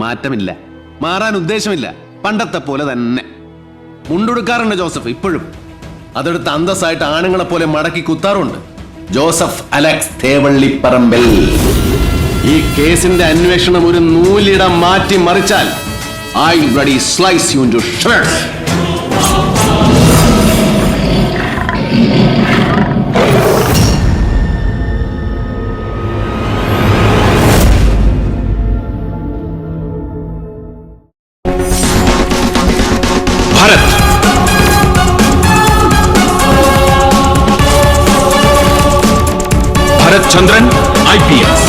മാറ്റമില്ല. മാറാൻ ഉദ്ദേശമില്ല. പണ്ടത്തെ പോലെ തന്നെ. മുണ്ടുടുക്കാറുണ്ട് ജോസഫ് ഇപ്പോഴും. അതെടുത്ത് അന്തസ്സായിട്ട് ആണുങ്ങളെ പോലെ മടക്കി കുത്താറുണ്ട്. Joseph Alex തേവള്ളിപ്പറമ്പിൽ. ഈ കേസിന്റെ അന്വേഷണം ഒരു നൂലിടം മാറ്റി മറിച്ചാൽ ഐ റെഡി സ്ലൈസ് യു ടു ഷർട്ട് ചന്ദ്രൻ ഐ പി എസ്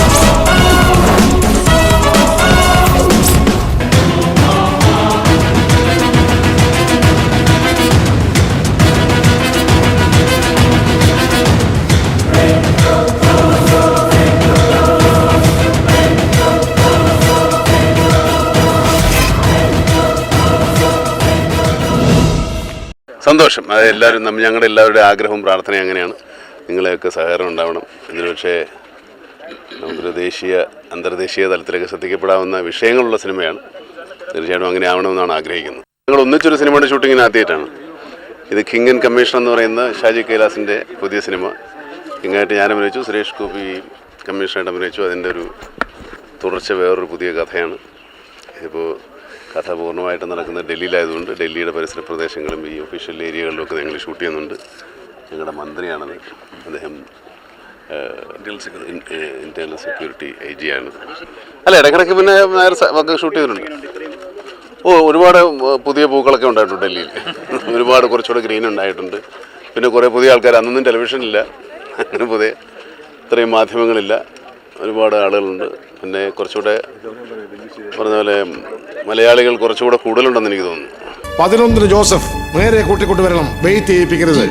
സന്തോഷം. അത് എല്ലാവരും ഞങ്ങളുടെ എല്ലാവരുടെ ആഗ്രഹവും പ്രാർത്ഥനയും അങ്ങനെയാണ്. നിങ്ങളെയൊക്കെ സഹകരണം ഉണ്ടാവണം. ഇതിന് പക്ഷേ നമുക്കൊരു ദേശീയ അന്തർദേശീയ തലത്തിലേക്ക് ശ്രദ്ധിക്കപ്പെടാവുന്ന വിഷയങ്ങളുള്ള സിനിമയാണ്. തീർച്ചയായിട്ടും അങ്ങനെ ആവണമെന്നാണ് ആഗ്രഹിക്കുന്നത്. ഞങ്ങൾ ഒന്നിച്ചൊരു സിനിമയുടെ ഷൂട്ടിങ്ങിന് ആദ്യമായിട്ടാണ്. ഇത് കിങ് ആൻഡ് കമ്മീഷൻ എന്ന് പറയുന്ന ഷാജി കൈലാസിന്റെ പുതിയ സിനിമ. കിങ്ങായിട്ട് ഞാൻ അഭിനയിച്ചു സുരേഷ് ഗോപി കമ്മീഷനായിട്ട് അഭിനയിച്ചു. അതിന്റെ ഒരു തുടർച്ച വേറൊരു പുതിയ കഥയാണ്. ഇതിപ്പോൾ കഥ പൂർണമായിട്ട് നടക്കുന്നത് ഡൽഹിയിലായതുകൊണ്ട് ഡൽഹിയുടെ പരിസര പ്രദേശങ്ങളും ഈ ഒഫീഷ്യൽ ഏരിയകളിലൊക്കെ ഞങ്ങൾ ഷൂട്ട് ചെയ്യുന്നുണ്ട്. ഞങ്ങളുടെ മന്ത്രിയാണത് അദ്ദേഹം ഇന്റേണൽ സെക്യൂരിറ്റി ഐ ജി ആണ്. അല്ല ഇടയ്ക്കിടയ്ക്ക് പിന്നെ നേരെ ഷൂട്ട് ചെയ്തിട്ടുണ്ട്. ഓ ഒരുപാട് പുതിയ പൂക്കളൊക്കെ ഉണ്ടായിട്ടുണ്ട് ഡൽഹിയിൽ. ഒരുപാട് കുറച്ചുകൂടെ ഗ്രീൻ ഉണ്ടായിട്ടുണ്ട്. പിന്നെ കുറേ പുതിയ ആൾക്കാർ അന്നൊന്നും ടെലിവിഷനില്ല അങ്ങനെ പുതിയ ഇത്രയും മാധ്യമങ്ങളില്ല. ഒരുപാട് ആളുകളുണ്ട്. പിന്നെ കുറച്ചുകൂടെ പറഞ്ഞ പോലെ മലയാളികൾ കുറച്ചുകൂടെ കൂടുതലുണ്ടെന്ന് എനിക്ക് തോന്നുന്നു. പതിനൊന്നിന് ജോസഫ് നേരെ കൂട്ടിക്കൊണ്ടുവരണം. Wait ചെയ്യിപ്പിക്കരുത്.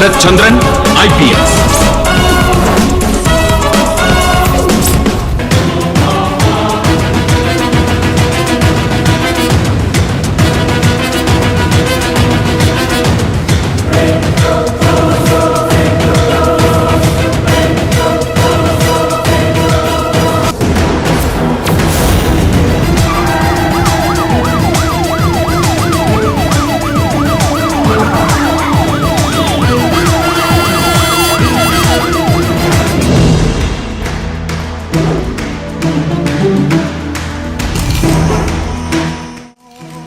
Bharat Chandran I P S.